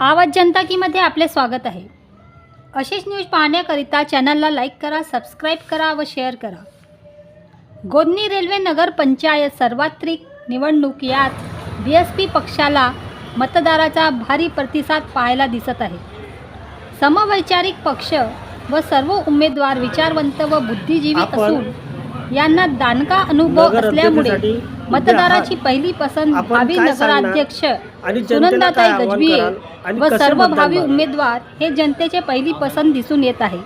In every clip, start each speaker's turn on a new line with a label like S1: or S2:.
S1: आवाज जनता कीमध्ये आपले स्वागत आहे. असेच न्यूज पाहण्याकरिता चॅनलला लाईक करा सबस्क्राईब करा व शेअर करा. गोदनी रेल्वे नगर पंचायत सार्वत्रिक निवडणूक यात बी एस पी पक्षाला मतदाराचा भारी प्रतिसाद पाहायला दिसत आहे. समवैचारिक पक्ष व सर्व उमेदवार विचारवंत व बुद्धिजीवी असून यांना दानका अनुभव असल्यामुळे मतदाराची. पहिली पसंत
S2: आपण
S1: भावी
S2: काय सांगणार?
S1: नगराध्यक्ष
S2: आणि जनतेला
S1: सुनंदाताई
S2: काय आव्हान
S1: गजबिये
S2: कराल आणि
S1: व
S2: कसे
S1: सर्व
S2: मतदान
S1: भावी? उमेदवार हे जनतेचे पहिली पसंत दिसून येत आहे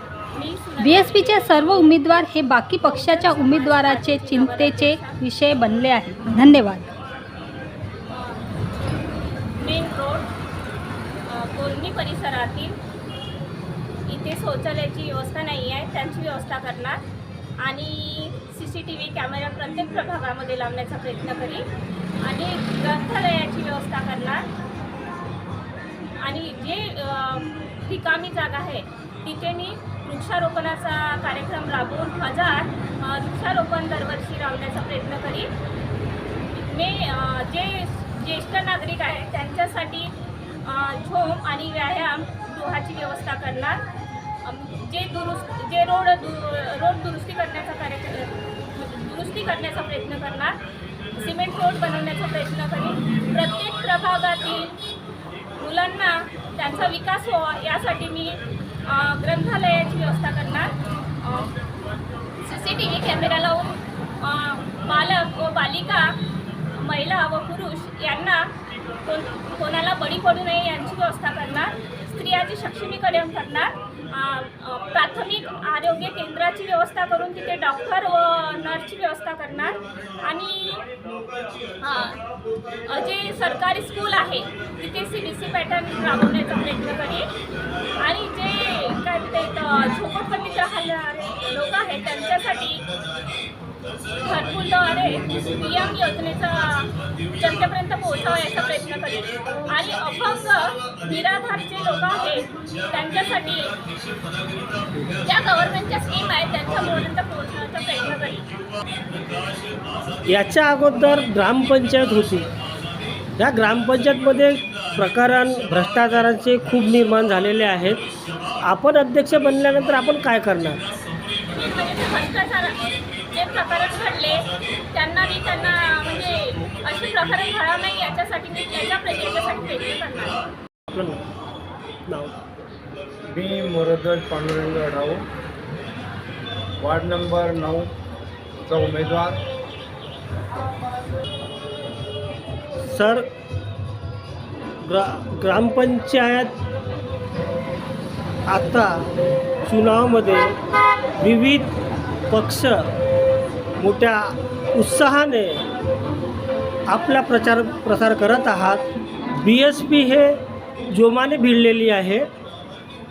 S1: बी एस पीचे सर्व उमेदवार हे बाकी पक्षाच्या उमेदवाराचे चिंतेचे विषय बनले आहे धन्यवाद
S3: मेन रोड अ, कोलनी परिसरातील इथे शौचालयाची व्यवस्था नाही आहे त्यांची व्यवस्था करणार आणि C C T V camera प्रत्येक प्रभागामध्ये लावण्याचा प्रयत्न करीन. आणि ग्रंथालयाची व्यवस्था करणार. आणि जे रिकामी जागा आहे तिथे मी वृक्षारोपणाचा कार्यक्रम राबवून हजार वृक्षारोपण दरवर्षी लावण्याचा प्रयत्न करीन. मी जे ज्येष्ठ नागरिक आहेत त्यांच्यासाठी झोम आणि व्यायाम गृहाची व्यवस्था करणार. जे दुरुस्त जे रोड दु रोड दुरुस्ती करण्याचा कार्यक्रम दुरुस्ती करण्याचा प्रयत्न करणार सिमेंट रोड बनवण्याचा प्रयत्न करेन. प्रत्येक प्रभागातील मुलांना त्यांचा विकास व्हावा यासाठी मी ग्रंथालयाची व्यवस्था करणार. C C T V camera लावून बालक व बालिका महिला व पुरुष यांना कोण कोणाला बळी पडू नये यांची व्यवस्था करणार. स्त्रियाचे सक्षमीकरण करणार. प्राथमिक आरोग्य केंद्राची व्यवस्था करून तिथे डॉक्टर व नर्सची व्यवस्था करणार. आणि जे सरकारी स्कूल आहे तिथे सी बी सी पॅटर्न राबवण्याचा प्रयत्न करेल. आणि जे काय ते झोपडपट्टीच्या हल्ला लोक आहेत त्यांच्यासाठी घरकुलद्वारे पी एम योजनेचा जनतेपर्यंत पोहोचावा याचा प्रयत्न करेन आणि अपंग निराधारचे लोक आहेत त्यांच्यासाठी ज्या गव्हर्नमेंटच्या स्कीम आहेत त्यांच्यापर्यंत पोहोचण्याचा प्रयत्न करेन
S2: याच्या अगोदर ग्रामपंचायत होती. या ग्रामपंचायतमध्ये प्रकरण भ्रष्टाचाराचे खूप निर्माण झालेले आहेत. आपण अध्यक्ष बनल्यानंतर आपण काय करणार?
S3: जे प्रकरण घडले त्यांना मी त्यांना म्हणजे असे प्रकरण घडावं नाही याच्यासाठी मी याच्या याच्यासाठी प्रयत्न करणार
S2: नाव?
S4: मी मोरध्वज पांडुरंग राऊ वार्ड नंबर नऊ चा उमेदवार.
S2: सर ग्रा ग्रामपंचायत आता चुनावामध्ये विविध पक्ष मोठ्या उत्साहाने आपला प्रचार प्रसार करत आहात. बी एस पी हे जोमाने भिडलेली आहे.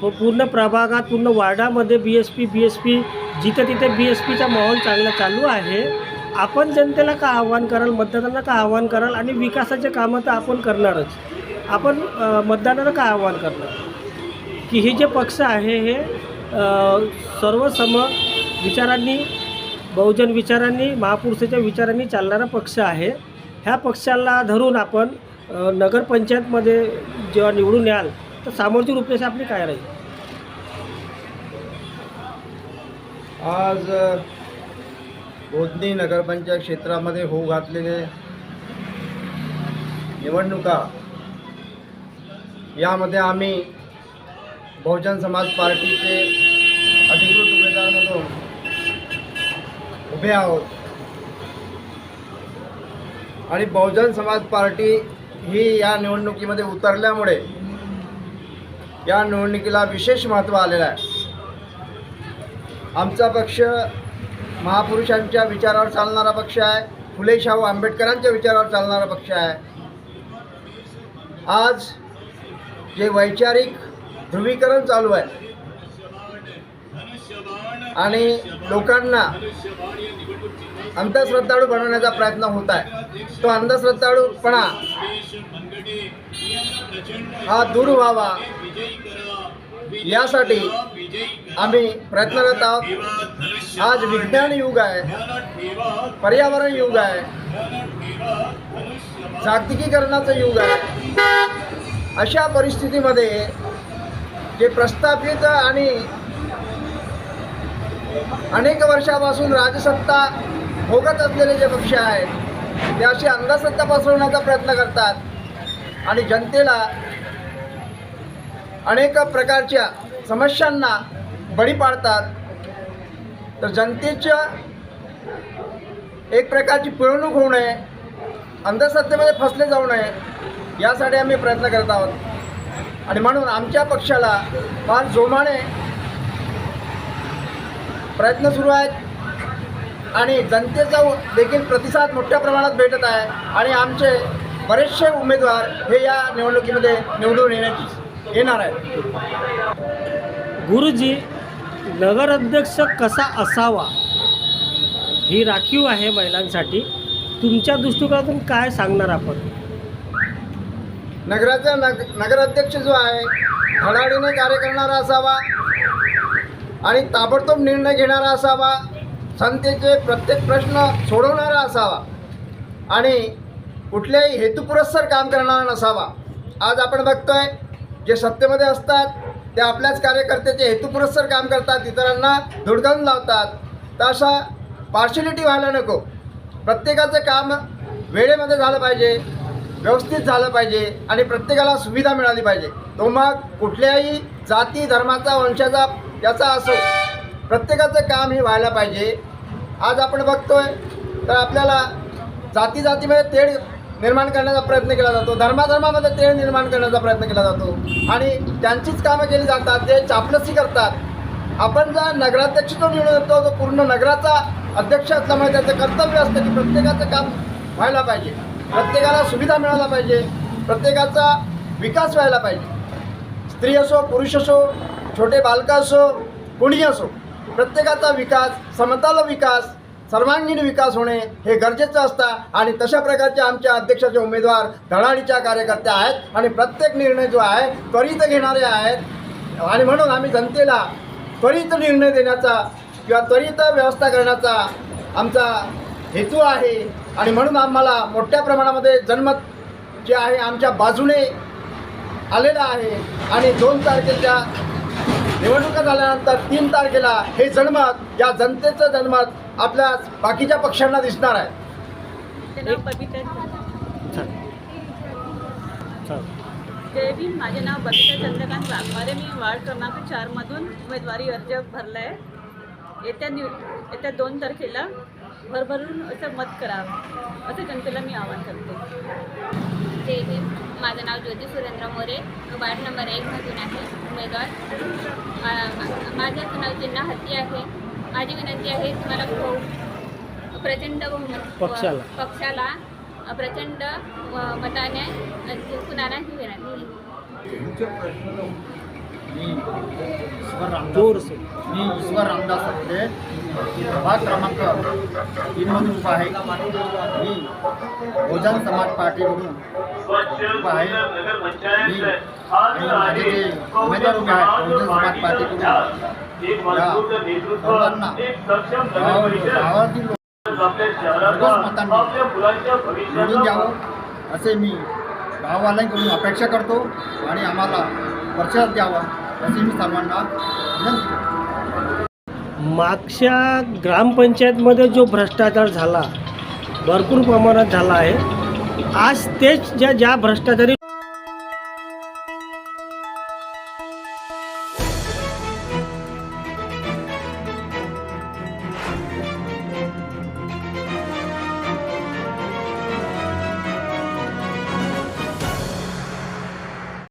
S2: व पूर्ण प्रभागात पूर्ण वार्डामध्ये B S P B S P जिथं तिथे बी एस पीचा माहोल चांगला चालू आहे. आपण जनतेला का आव्हान कराल मतदारांना का आव्हान कराल आणि विकासाचे कामं तर आपण करणारच. आपण मतदारांना का आव्हान करणार? की हे जे पक्ष आहे हे सर्वसम विचारांनी बहुजन विचारांनी महापुरुषाच्या विचारांनी चालणारा पक्ष आहे. ह्या पक्षाला धरून आपण नगरपंचायतमध्ये जेव्हा निवडून याल तर सामोरची रूपरेषा आपली काय राहील?
S4: आज बोधनी नगरपंचायत क्षेत्रामध्ये होऊ घातलेले निवडणुका यामध्ये आम्ही बहुजन समाज पार्टीचे अधिकृत उमेदवार म्हणून उभे आहोत. आणि बहुजन समाज पार्टी ही या निवडणुकीमध्ये उतरल्यामुळे या निवडणुकीला विशेष महत्त्व आलेलं आहे. आमचा पक्ष महापुरुषांच्या विचारावर चालणारा पक्ष आहे. फुले शाहू आंबेडकरांच्या विचारावर चालणारा पक्ष आहे. आज जे वैचारिक ध्रुवीकरण चालू आहे. आणि लोकांना अंधश्रद्धाळू बनवण्याचा प्रयत्न होत आहे. तो अंधश्रद्धाळूपणा हा दूर व्हावा. यासाठी आम्ही प्रयत्नरत आहोत. आज विज्ञान युग आहे. पर्यावरण युग आहे. जागतिकीकरणाचं युग आहे. अशा परिस्थितीमध्ये जे प्रस्थापित आणि अनेक वर्षापासून राजसत्ता भोगत असलेले जे पक्ष आहेत ते अशी अंधश्रद्धा पसरवण्याचा प्रयत्न करतात. आणि जनतेला अनेक प्रकारच्या समस्यांना बळी पाडतात. तर जनतेच्या एक प्रकारची पिळवणूक होऊ नये अंधश्रद्धेमध्ये फसले जाऊ नये यासाठी आम्ही प्रयत्न करत आहोत. आणि म्हणून आमच्या पक्षाला फार जोमाने प्रयत्न सुरू आहेत. आणि जनतेचा देखील प्रतिसाद मोठ्या प्रमाणात भेटत आहे. आणि आमचे बरेचसे उमेदवार हे या निवडणुकीमध्ये निवडून येण्याची येणार आहेत.
S2: गुरुजी नगराध्यक्ष कसा असावा? ही राखीव आहे महिलांसाठी. तुमच्या दृष्टिकोनातून काय सांगणार आपण?
S4: नगराचा नग नगराध्यक्ष जो आहे धडाडीने कार्य करणारा असावा आणि ताबडतोब निर्णय घेणारा असावा जनतेचे प्रत्येक प्रश्न सोडवणारा असावा. आणि कुठल्याही हेतुपुरस्सर काम करणारा नसावा. आज आपण बघतोय जे सत्तेमध्ये असतात ते आपल्याच कार्यकर्त्याचे हेतुपुरस्सर काम करतात इतरांना धुडकावून लावतात. तर अशा पार्शलिटी व्हायला नको. प्रत्येकाचं काम वेळेमध्ये झालं पाहिजे व्यवस्थित झालं पाहिजे आणि प्रत्येकाला सुविधा मिळाली पाहिजे. तो मग कुठल्याही जाती धर्माचा वंशाचा याचा असो प्रत्येकाचं काम हे व्हायला पाहिजे. आज आपण बघतोय तर आपल्याला जाती जातीमध्ये तेढ निर्माण करण्याचा प्रयत्न केला जातो. धर्माधर्मामध्ये तेढ निर्माण करण्याचा प्रयत्न केला जातो. आणि त्यांचीच कामं केली जातात ते चापलसी करतात. आपण जर नगराध्यक्ष जो निवडून येतो तो पूर्ण नगराचा अध्यक्ष असल्यामुळे त्याचं कर्तव्य असतं की प्रत्येकाचं काम व्हायला पाहिजे. प्रत्येकाला सुविधा मिळायला पाहिजे. प्रत्येकाचा विकास व्हायला पाहिजे. स्त्री असो पुरुष असो छोटे बालकं असो कोणी असो प्रत्येकाचा विकास समताला विकास सर्वांगीण विकास होणे हे गरजेचं असतं आणि तशा प्रकारच्या आमच्या अध्यक्षाचे उमेदवार धडाडीच्या कार्यकर्त्या आहेत आणि प्रत्येक निर्णय जो आहे त्वरित घेणारे आहेत. आणि म्हणून आम्ही जनतेला त्वरित निर्णय देण्याचा किंवा त्वरित व्यवस्था करण्याचा आमचा हेतू आहे. आणि म्हणून आम्हाला मोठ्या प्रमाणामध्ये जनमत जे आहे आमच्या बाजूने आलेलं आहे. आणि दोन तारखेच्या निवडणुका झाल्यानंतर तीन तारखेला हे जनमत या जनतेचं जनमत आपल्या बाकीच्या पक्षांना दिसणार आहे.
S3: ते माझे नाव बबिता चंद्रकांत वाघमारे. मी वार्ड क्रमांक चारमधून उमेदवारी अर्ज भरला आहे येत्या निव येत्या दोन तारखेला भरभरून असं मत करावं असं जनतेला मी आवाहन करते.
S5: जय भीम माझं नाव ज्योती सुरेंद्र मोरे वार्ड नंबर एकमधून आहे उमेदवार. मा- मा- माझं नाव चिन्ह हत्ती आहे. माझी विनंती आहे तुम्हाला खूप प्रचंड बहुमत
S2: पक्षाला.
S5: पक्षाला प्रचंड मताने जिंकून आणा ही विनंती
S6: मी ईश्वर रामदास मी ईश्वर रामदास आपले प्रभाग क्रमांक तीनमधून उभा आहे. मी बहुजन समाज पार्टीमधून उभा आहे. मी माझे जे उमेदवार उभे आहेत बहुजन समाज पार्टीकडून सर्वांना गावातील मतांनी निवडून द्यावं असे मी गाववाल्यांकडून अपेक्षा करतो आणि आम्हाला परिचय द्यावा. असे मी सर्वांना विनंती
S2: मागच्या ग्रामपंचायतमध्ये जो भ्रष्टाचार झाला भरपूर प्रमाणात झाला आहे. आज तेच ज्या ज्या भ्रष्टाचारी